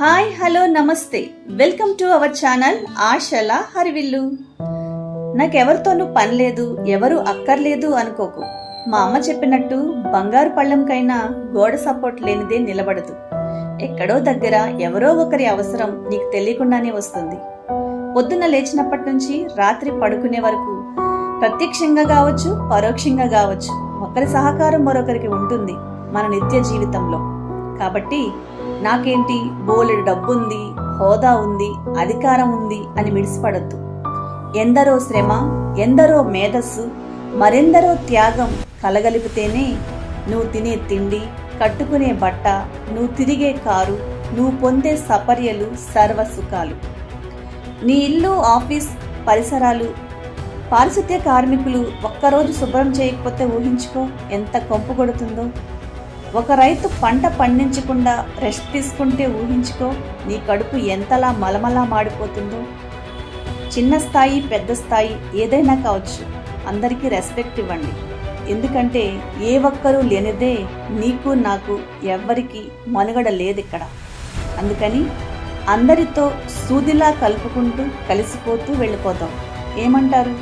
Hi hello నమస్తే. Welcome to our channel ఆశల హరివిల్లు. నాకెవరితోనూ పని లేదు ఎవరు అక్కర్లేదు అనుకోకు. మా అమ్మ చెప్పినట్టు బంగారు పళ్ళెంకైనా గోడ సపోర్ట్ లేనిదే నిలబడదు. ఎక్కడో దగ్గర ఎవరో ఒకరి అవసరం నీకు తెలియకుండానే వస్తుంది. పొద్దున్న లేచినప్పటి నుంచి రాత్రి పడుకునే వరకు ప్రత్యక్షంగా కావచ్చు పరోక్షంగా కావచ్చు ఒకరి సహకారం మరొకరికి ఉంటుంది మన నిత్య జీవితంలో. కాబట్టి నాకేంటి? బోలెడు డబ్బుంది హోదా ఉంది అధికారం ఉంది అని మిడిసిపడద్దు. ఎందరో శ్రమ ఎందరో మేధస్సు మరెందరో త్యాగం కలగలిపితేనే నువ్వు తినే తిండి కట్టుకునే బట్ట నువ్వు తిరిగే కారు నువ్వు పొందే సపర్యలు సర్వసుఖాలు. నీ ఇల్లు ఆఫీస్ పరిసరాలు పారిశుద్ధ్య కార్మికులు ఒక్కరోజు శుభ్రం చేయకపోతే ఊహించుకో ఎంత కొంపు కొడుతుందో. ఒక రైతు పంట పండించకుండా రెస్ట్ తీసుకుంటే ఊహించుకో నీ కడుపు ఎంతలా మలమలా మాడిపోతుందో. చిన్న స్థాయి పెద్ద స్థాయి ఏదైనా కావచ్చు. అందరికీ రెస్పెక్ట్ ఇవ్వండి. ఎందుకంటే ఏ ఒక్కరూ లేనిదే నీకు నాకు ఎవ్వరికి మనుగడ లేదు ఇక్కడ అందుకని అందరితో సూదిలా కలుపుకుంటూ కలిసిపోతూ వెళ్ళిపోతాం ఏమంటారు?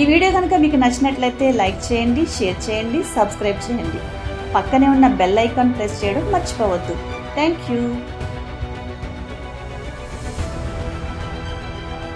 ఈ వీడియో కనుక మీకు నచ్చినట్లయితే లైక్ చేయండి షేర్ చేయండి సబ్స్క్రైబ్ చేయండి. పక్కనే ఉన్న బెల్ ఐకాన్ ప్రెస్ చేయడం మర్చిపోవద్దు. Thank you